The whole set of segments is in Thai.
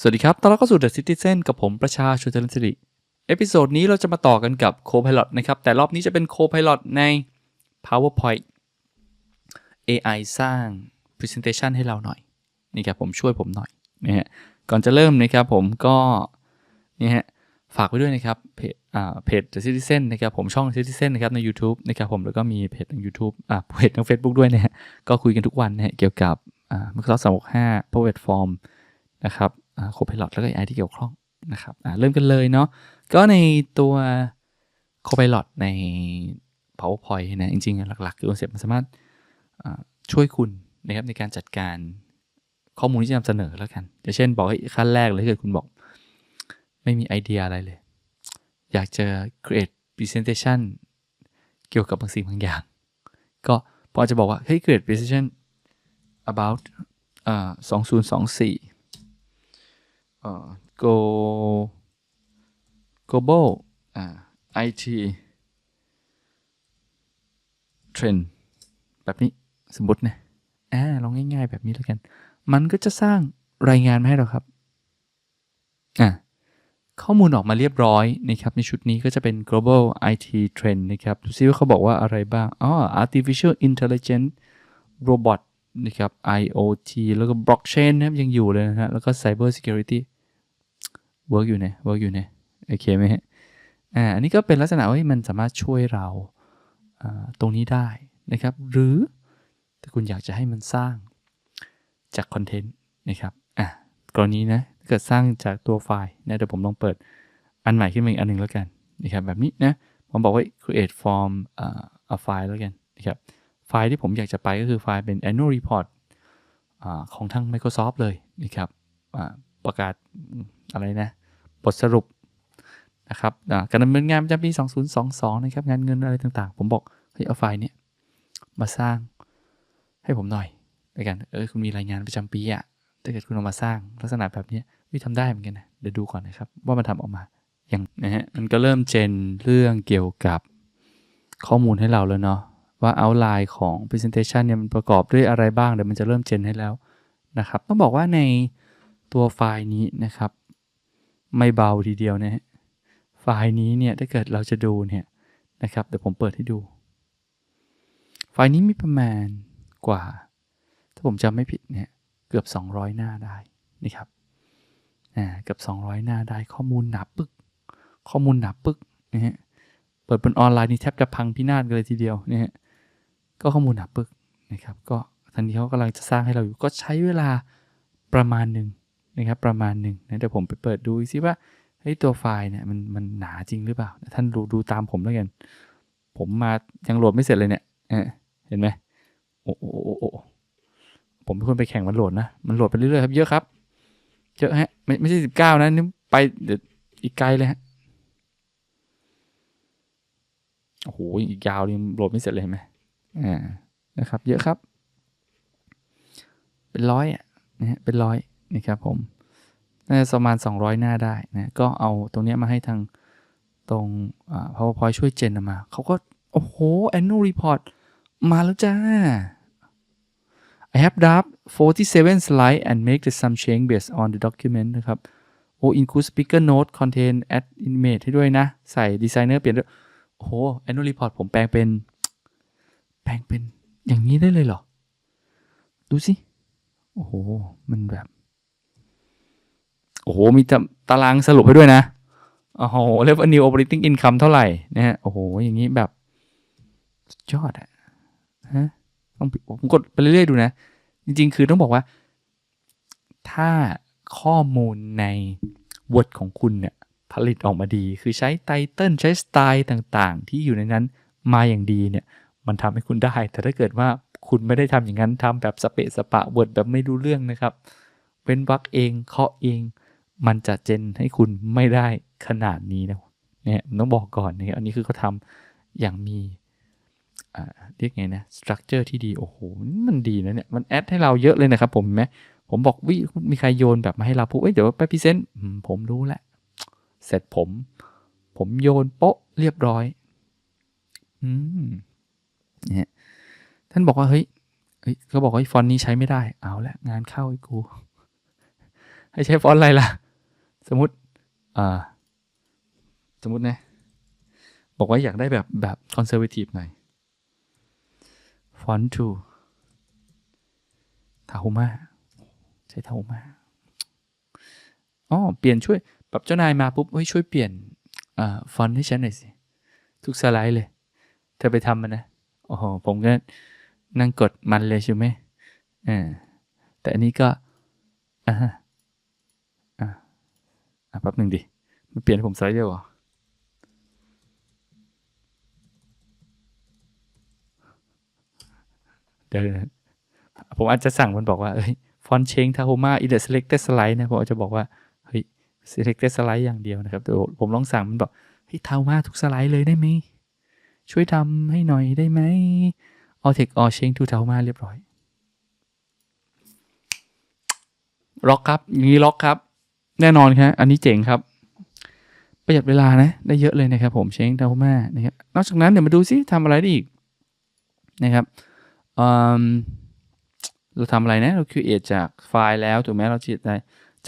สวัสดีครับ ตอนเรับเข้าสู่ The Citizen กับผมประชาชนเจริญสิริ เอพิโซดนี้เราจะมาต่อกันกับ Copilot นะครับ แต่รอบนี้จะเป็น Copilot ใน PowerPoint AI สร้าง Presentation ให้เราหน่อย นี่ครับผมช่วยผมหน่อยนะฮะ ก่อนจะเริ่มนะครับผมก็นี่ฮะ ฝากไว้ด้วยนะครับ เพจอ่าเพจ The Citizen นะครับผมช่อง Citizen นะครับใน YouTube นะครับผมแล้วก็มีเพจทาง YouTube อ่าเพจทาง Facebook ด้วยนะฮะ ก็คุยกันทุกวันนะฮะเกี่ยวกับอ่า Microsoft 365 Power Platform นะครับ โคพ i l o t แล้วก็ AI ที่เกี่ยวข้องนะครับเริ่มกันเลยเนาะก็ในตัวโคพ i l o t ใน PowerPoint นะจริงๆ หลักๆ คือคอนเซ็ปต์มันสามารถช่วยคุณนะครับในการจัดการข้อมูลที่จะนำเสนอแล้วกันอย่างเช่นบอกให้ขั้นแรกเลยถ้าเกิดคุณบอก ไม่มีไอเดียอะไรเลย อยากจะ create presentation เกี่ยวกับบางสิ่งบางอย่าง ก็พอจะบอกว่าเฮ้ย create presentation about อ่า2024เอ่ go global อ่า IT trend แบบนี้สมมตินะอ่าลองง่าย ๆ แบบนี้แล้วกัน มันก็จะสร้างรายงานมาให้เราครับอ่าข้อมูลออกมาเรียบร้อยนะครับ ในชุดนี้ก็จะเป็น global IT trend นะครับ ดูซิว่าเขาบอกว่าอะไรบ้าง อ๋อ artificial intelligence robot นะครับ IoT แล้วก็ blockchain นะครับยังอยู่เลยนะฮะแล้วก็ cyber security work อยู่เนะ work อยู่เนะโอเคไหมฮะอ่าอันนี้ก็เป็นลักษณะว่ามันสามารถช่วยเราตรงนี้ได้นะครับ หรือถ้าคุณอยากจะให้มันสร้างจากคอนเทนต์นะครับอะกรณีนะถ้าเกิดสร้างจากตัวไฟล์นะเดี๋ยวผมลองเปิดอันใหม่ขึ้นมาอีกอันหนึ่งแล้วกันนะครับแบบนี้นะผมบอกว่า create form อ่า a file แล้วกันนะครับ ไฟล์ที่ผมอยากจะไปก็คือไฟล์เป็น annual report อของทาง Microsoft เลยนะครับประกาศอะไรนะบทสรุปนะครับการดำเนินงานประจำปี 2022 นะครับ งานเงินอะไรต่างๆ ผมบอกเฮ้ยเอาไฟล์เนี้ยมาสร้างให้ผมหน่อยแล้วกันเออคุณมีรายงานประจำปีอะถ้าเกิดคุณเอามาสร้างลักษณะแบบนี้วิทำได้เหมือนกันนะเดี๋ยวดูก่อนนะครับว่ามันทำออกมาอย่างนะฮะมันก็เริ่มเจนเรื่องเกี่ยวกับข้อมูลให้เราแล้วเนาะ ว่า outline ของ presentation เนี่ยมันประกอบด้วยอะไรบ้าง เดี๋ยวมันจะเริ่มเจนให้แล้วนะครับ ต้องบอกว่าในตัวไฟล์นี้นะครับ ไม่เบาทีเดียวนะฮะไฟล์นี้เนี่ยถ้าเกิดเราจะดูเนี่ยนะครับ เดี๋ยวผมเปิดให้ดู ไฟล์นี้มีประมาณกว่า ถ้าผมจำไม่ผิดเนี่ยเกือบ 200 หน้าได้นี่ครับอ่าเกือบ 200 หน้าได้ข้อมูลหนาปึก ข้อมูลหนาปึกนะฮะเปิดบนออนไลน์นี่แทบจะพังพินาศกันเลยทีเดียวนะฮะ ก็ข้อมูลหนาปึกนะครับ ก็ทันทีเขากำลังจะสร้างให้เราอยู่ ก็ใช้เวลาประมาณหนึ่งนะครับ ประมาณหนึ่งนะเดี๋ยวผมไปเปิดดูซิว่าเฮ้ยตัวไฟล์เนี่ยมันมันหนาจริงหรือเปล่า ท่านดูดูตามผมแล้วกัน ผมมายังโหลดไม่เสร็จเลยเนี่ยเห็นไหมโอ้โอ้โอ้โอ้ผมเป็นคนไปแข่งมันโหลดนะ มันโหลดไปเรื่อยๆครับ เยอะครับ เยอะฮะ ไม่ไม่ใช่สิบเก้านะนี่ไปเดี๋ยวอีกไกลเลยฮะ โอ้โห อีกยาวเลยโหลดไม่เสร็จเลยเห็นไหม อ่านะครับเยอะครับ เป็นร้อยอะนะฮะเป็นร้อยนะครับผมน่าจะประมาณ 200 หน้าได้นะก็เอาตรงเนี้ยมาให้ทางตรง PowerPoint ช่วยเจนมา เขาก็ โอ้โห annual report มาแล้วจ้า I have draft 47 slide and make the some change based on the document นะครับ โอ้ include speaker note content add image ให้ด้วยนะ ใส่ designer เปลี่ยนด้วย โอ้โห annual report ผมแปลงเป็น ปลงเป็นอย่างนี้ได้เลยเหรอ ดูสิ โอ้โห มันแบบ โอ้โห มีตาตารางสรุปให้ด้วยนะ โอ้โห revenue operating income เท่าไหร่นะฮะ โอ้โห อย่างนี้แบบยอดอะฮะต้องผมกดไปเรื่อยๆดูนะ จริงๆ คือต้องบอกว่า ถ้าข้อมูลใน Word ของคุณเนี่ยผลิตออกมาดี คือใช้ไตเติลใช้สไตล์ต่างๆ ที่อยู่ในนั้นมาอย่างดีเนี่ย มันทำให้คุณได้ แต่ถ้าเกิดว่าคุณไม่ได้ทำอย่างนั้นทำแบบสเปะสปะ Word แบบไม่รู้เรื่องนะครับ เว้นวรรคเองเคาะเอง มันจะเจนให้คุณไม่ได้ขนาดนี้นะเนี่ยต้องบอกก่อนนะอันนี้คือเขาทำอย่างมีอ่าเรียกไงนะสตรัคเจอร์ที่ดีโอ้โหมันดีนะเนี่ยมันแอดให้เราเยอะเลยนะครับผมไหมผมบอกวิมีใครโยนแบบมาให้เราปุ๊บเอ้ยเดี๋ยวไปพรีเซนต์อืมผมรู้แหล้วเสร็จผม ผมโยนโป๊ะเรียบร้อย อืม นี่ยท่านบอกว่าเฮ้ยเขาบอกว่าฟอนต์นี้ใช้ไม่ได้ เอาละงานเข้าไอ้กู ให้ใช้ฟอนต์อะไรล่ะ สมมติอ่าสมมตินะ บอกว่าอยากได้แบบแบบคอนเซอร์ t ทีฟหน่อยฟอนต์ทูทา u มาใช้ทา u มาอ๋อเปลี่ยนช่วยแบบเจ้านายมาปุ๊บเฮ้ยช่วยเปลี่ยนอ่าฟอนต์ให้ฉันหน่อยสิ ทุกสไลด์เลย เธอไปทำมันนะ โอ้โห ผมก็นั่งกดมันเลยใช่ไหมอ่าแต่อันนี้ก็ อ่าฮะอ่าอะแป๊บหนึ่งดิ มันเปลี่ยนให้ผมไลด์เดียวเหรอเดี๋ยวผมอาจจะสั่งมันบอกว่าเอ้ยฟอนเชงทาโฮมาอิเดอร์เล็กเตอร์สไลด์นะผมอาจจะบอกว่า เฮ้ย selected สไลด์อย่างเดียวนะครับแต่ผมลองสั่งมันบอกเฮ้ยทาโฮมาทุกสไลด์เลยได้ไหม ช่วยทำให้หน่อยได้ไหมเอาเทคออเชงทูเทามาเรียบร้อยล็อกครับอย่างนี้ล็อกครับ แน่นอนครับอันนี้เจ๋งครับ ประหยัดเวลานะ ได้เยอะเลยนะครับผมเชงเทามานะครับนอกจากนั้นเดี๋ยวมาดูซิทำอะไรได้อีกนะครับเราทำอะไรนะเรา create จากไฟล์แล้วถูกไหมเราจิตได้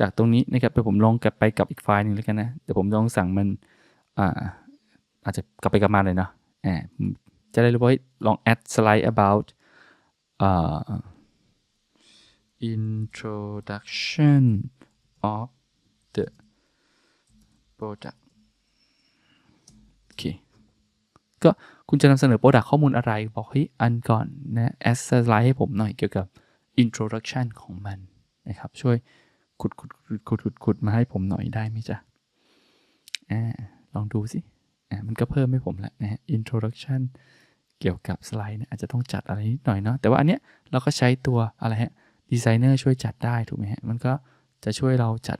จากตรงนี้นะครับเดี๋ยวผมลองกลับไปกับอีกไฟล์หนึ่งแล้วกันนะเดี๋ยวผมลองสั่งมันอ่าอาจจะกลับไปกลับมาเลยเนาะ จะได้รู้ว่าลอง add slide about introduction of the product โอเคก็คุณจะนำเสนอ product ข้อมูลอะไร บอกเฮ้ยอันก่อนนะ add slide ให้ผมหน่อยเกี่ยวกับ introduction ของมันนะครับ ช่วยขุดขุดขุดขุดขุดขุดมาให้ผมหน่อยได้ไหมจ๊ะอ่าลองดูสิ มันก็เพิ่มให้ผมแล้วนะฮะ introduction เกี่ยวกับสไลด์เนี่ยอาจจะต้องจัดอะไรนิดหน่อยเนาะแต่ว่าอันเนี้ยเราก็ใช้ตัวอะไรฮะดีไซเนอร์ช่วยจัดได้ถูกไหมฮะมันก็จะช่วยเราจัด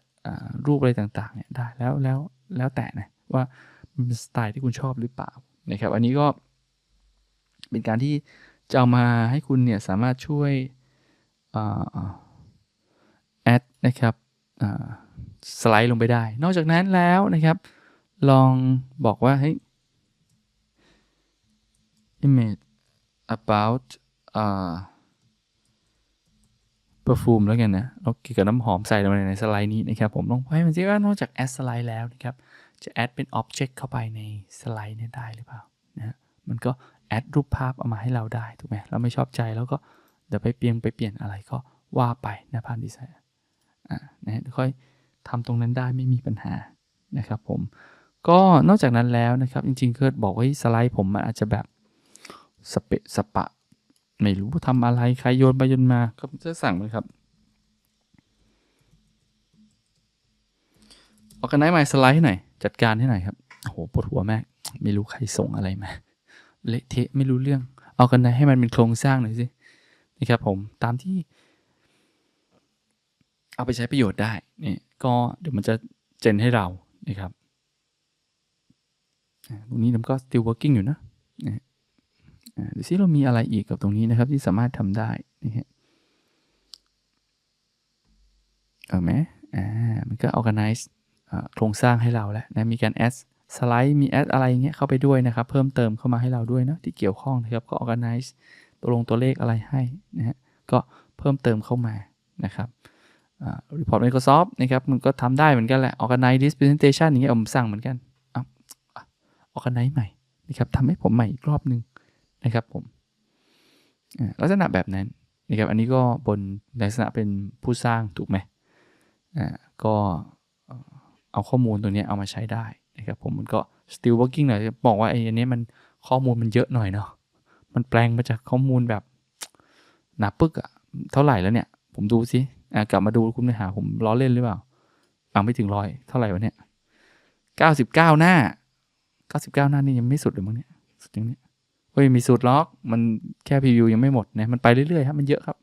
รูปอะไรต่างๆเนี่ยได้แล้วแล้วแล้วแต่นะว่าเป็นสไตล์ที่คุณชอบหรือเปล่านะครับอันนี้ก็เป็นการที่จะเอามาให้คุณเนี่ยสามารถช่วยแอดนะครับสไลด์ลงไปได้ นอกจากนั้นแล้วนะครับ ลองบอกว่าให้ image about uh, perfume แล้วกันนะเราเกี่ยวกับน้ำหอมใส่ลงไปในสไลด์นี้นะครับ ผมลองให้มันซิว่านอกจาก add สไลด์แล้วนะครับ จะ add เป็น object เข้าไปในสไลด์เนี่ยได้หรือเปล่านะมันก็ add รูปภาพเอามาให้เราได้ถูกไหมเราไม่ชอบใจแล้วก็เดี๋ยวไปเปลี่ยนไปเปลี่ยนอะไรก็ว่าไปนะพันดีไซน์อ่านะค่อยทำตรงนั้นได้ไม่มีปัญหานะครับผม ก็นอกจากนั้นแล้วนะครับ จริงๆเกิดบอกว่าสไลด์ผมมันอาจจะแบบสเปะสปะ ไม่รู้ทำอะไรใครโยนไปโยนมาก็จะสั่งเลยครับ ออกกันไนท์มาสไลด์ให้หน่อย จัดการให้หน่อยครับโอ้โหปวดหัวมากไม่รู้ใครส่งอะไรมาเละเทะไม่รู้เรื่อง เอากันไนให้มันเป็นโครงสร้างหน่อยสินะครับผมตามที่ เอาไปใช้ประโยชน์ได้นี่ก็เดี๋ยวมันจะเจนให้เรานะครับ ตรงนี้มันก็ still working อยู่นะดูซิเรามีอะไรอีกกับตรงนี้นะครับที่สามารถทำได้นี่ฮะเอาไหมอ่ามันก็ organize โครงสร้างให้เราแล้วนะมีการ add สไลด์มี add อะไรเงี้ยเข้าไปด้วยนะครับ เพิ่มเติมเข้ามาให้เราด้วยนะที่เกี่ยวข้องนะครับก็ organize ตัวลงตัวเลขอะไรให้นะฮะก็เพิ่มเติมเข้ามานะครับรีพอร์ต Microsoft นะครับมันก็ทำได้เหมือนกันแหละ organize this presentation อย่างเงี้ยผมสั่งเหมือนกัน อะ organize ใหม่นะครับทำให้ผมใหม่อีกรอบนึงนะครับผมลักษณะแบบนั้นนะครับอันนี้ก็บนลักษณะเป็นผู้สร้างถูกไหมอ่าก็เอาข้อมูลตัวนี้เอามาใช้ได้นะครับผมมันก็ still working หน่อยบอกว่าไอ้อันนี้มันข้อมูลมันเยอะหน่อยเนาะมันแปลงมาจากข้อมูลแบบหนาปึกอะเท่าไหร่แล้วเนี่ย ผมดูสิอ่ากลับมาดูคุณไปหาผมล้อเล่นหรือเปล่าอ่าไม่ถึงร้อยเท่าไหร่วะเนี่ยเก้าสิบเก้าหน้า เก้าสิบเก้าหน้านี่ยังไม่สุดเลยมั้งเนี่ย สุดอย่างนี้เฮ้ยมีสูตรล็อก มันแค่พรีวิวยังไม่หมดนะ มันไปเรื่อยๆครับ มันเยอะครับ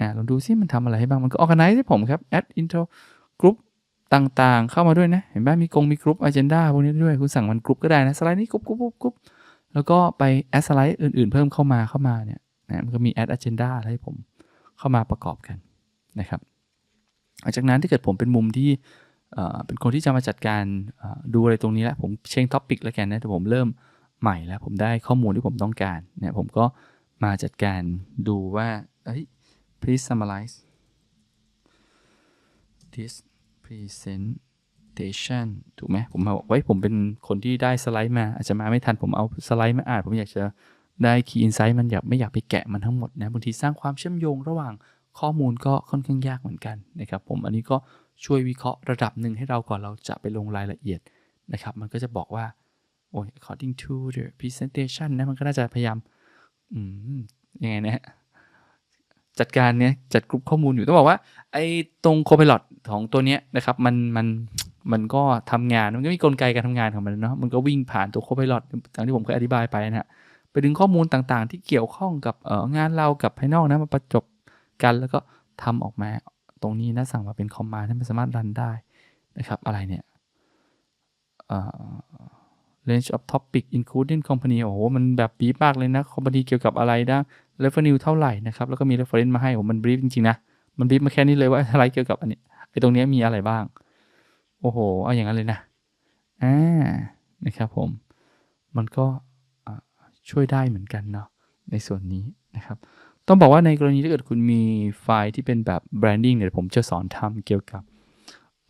อ่าลองดูซิมันทำอะไรให้บ้าง มันก็ organize ให้ผมครับ add intro group ต่างๆ เข้ามาด้วยนะ เห็นไหมมีกงมีกรุ๊ป agenda พวกนี้ด้วย คุณสั่งมันกรุ๊ปก็ได้นะ สไลด์นี้กรุ๊ปกรุ๊ปกรุ๊ปแล้วก็ไป add สไลด์อื่นๆ เพิ่มเข้ามาเข้ามาเนี่ยนะมันก็มี add agenda อะไรให้ผมเข้ามาประกอบกันนะครับหลังจากนั้นถ้าเกิดผมเป็นมุมที่ เป็นคนที่จะมาจัดการดูอะไรตรงนี้แล้วผมเช็งท็อปิกแล้วกันนะแต่ผมเริ่มใหม่แล้ว ผมได้ข้อมูลที่ผมต้องการเนี่ยผมก็มาจัดการดูว่าเฮ้ย please summarize this presentation ถูกไหมผมมาบอกไว้ผมเป็นคนที่ได้สไลด์มา อาจจะมาไม่ทันผมเอาสไลด์มาอ่านผมอยากจะได้ key insight มันอยากไม่อยากไปแกะมันทั้งหมดนะบางทีสร้างความเชื่อมโยงระหว่างข้อมูลก็ค่อนข้างยากเหมือนกันนะครับผมอันนี้ก็ ช่วยวิเคราะห์ระดับหนึ่งให้เราก่อนเราจะไปลงรายละเอียดนะครับ มันก็จะบอกว่าโอ้ย according to the presentation นะมันก็น่าจะพยายามอืมยังไงนะฮะจัดการเนี้ยจัดกลุ่มข้อมูลอยู่ต้องบอกว่า ไอ้ตรง Copilot ของตัวเนี้ยนะครับ มันมันมันก็ทำงานมันก็มีกลไกการทำงานของมันเนาะมันก็วิ่งผ่านตัว Copilot ตามที่ผมเคยอธิบายไปนะฮะไปดึงข้อมูลต่างๆ ที่เกี่ยวข้องกับเอองานเรากับภายนอกนะมาประจบกันแล้วก็ทำออกมา ตรงนี้นะสั่งมาเป็นคอมมานด์ให้มันสามารถรันได้นะครับ อะไรเนี่ยเอ่อ range of topic including company โอ้โห มันแบบบีบมากเลยนะ company เกี่ยวกับอะไรนะ revenue เท่าไหร่นะครับ แล้วก็มี reference มาให้โอ้โหมันบีบจริง ๆ นะ มันบีบมาแค่นี้เลยว่าอะไรเกี่ยวกับอันนี้ไอ้ตรงนี้มีอะไรบ้าง โอ้โห เอาอย่างนั้นเลยนะ อ่า นะครับผม มันก็ช่วยได้เหมือนกันเนาะในส่วนนี้นะครับ ต้องบอกว่าในกรณีถ้าเกิดคุณมีไฟล์ที่เป็นแบบ branding เนี่ยเดี๋ยวผมจะสอนทำเกี่ยวกับ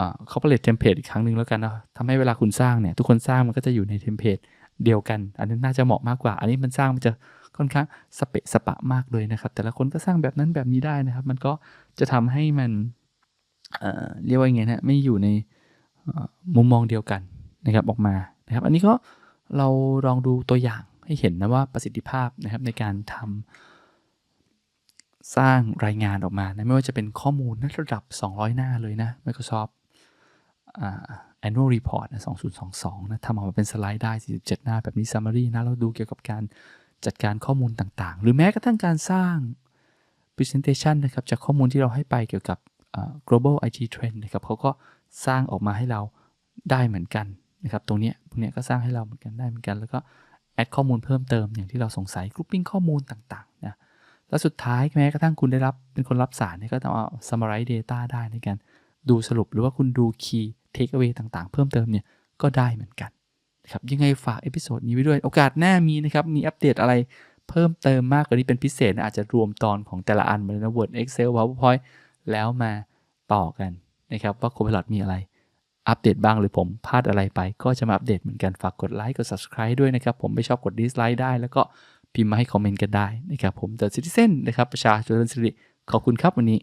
อ่า corporate template อีกครั้งหนึ่งแล้วกันนะทำให้เวลาคุณสร้างเนี่ย ทุกคนสร้างมันก็จะอยู่ในเทมเพลตเดียวกัน อันนั้นน่าจะเหมาะมากกว่า อันนี้มันสร้างมันจะค่อนข้างสเปะสปะมากเลยนะครับ แต่ละคนก็สร้างแบบนั้นแบบนี้ได้นะครับ มันก็จะทำให้มันเเรียกว่าไงนะไม่อยู่ในมุมมองเดียวกันนะครับออกมานะครับ อันนี้ก็เราลองดูตัวอย่างให้เห็นนะว่าประสิทธิภาพนะครับในการทำ สร้างรายงานออกมานะไม่ว่าจะเป็นข้อมูลนะระดับ 200 หน้าเลยนะ Microsoft อ่า annual report นะ2022 นะทำออกมาเป็นสไลด์ได้ 47 หน้าแบบนี้ summary นะ เราดูเกี่ยวกับการจัดการข้อมูลต่างๆ หรือแม้กระทั่งการสร้าง presentation นะครับ จากข้อมูลที่เราให้ไปเกี่ยวกับ global IT trend นะครับเขาก็สร้างออกมาให้เราได้เหมือนกันนะครับ ตรงนี้พวกนี้ก็สร้างให้เราเหมือนกันได้เหมือนกัน แล้วก็แอดข้อมูลเพิ่มเติมอย่างที่เราสงสัย grouping ข้อมูลต่างๆ นะ แล้วสุดท้ายแม้กระทั่งคุณได้รับเป็นคนรับสารเนี่ยก็ต้องเอา summarize data ได้ในการดูสรุปหรือว่าคุณดู key take away ต่างๆ เพิ่มเติมเนี่ยก็ได้เหมือนกันครับยังไงฝากเอพิโซดนี้ไว้ด้วย โอกาสหน้ามีนะครับ มีอัปเดตอะไรเพิ่มเติมมากกว่านี้เป็นพิเศษนะอาจจะรวมตอนของแต่ละอันมาเลยนะ Word Excel PowerPoint แล้วมาต่อกันนะครับ ว่า Copilot มีอะไร อัปเดตบ้างหรือผมพลาดอะไรไป ก็จะมาอัปเดตเหมือนกันฝากกดไลค์กด subscribe ด้วยนะครับ ผมไม่ชอบกด dislike ได้ แล้วก็ พิมพ์มาให้คอมเมนต์กันได้นะครับผมเดอะซิติเซนนะครับประชาชนสิริขอบคุณครับวันนี้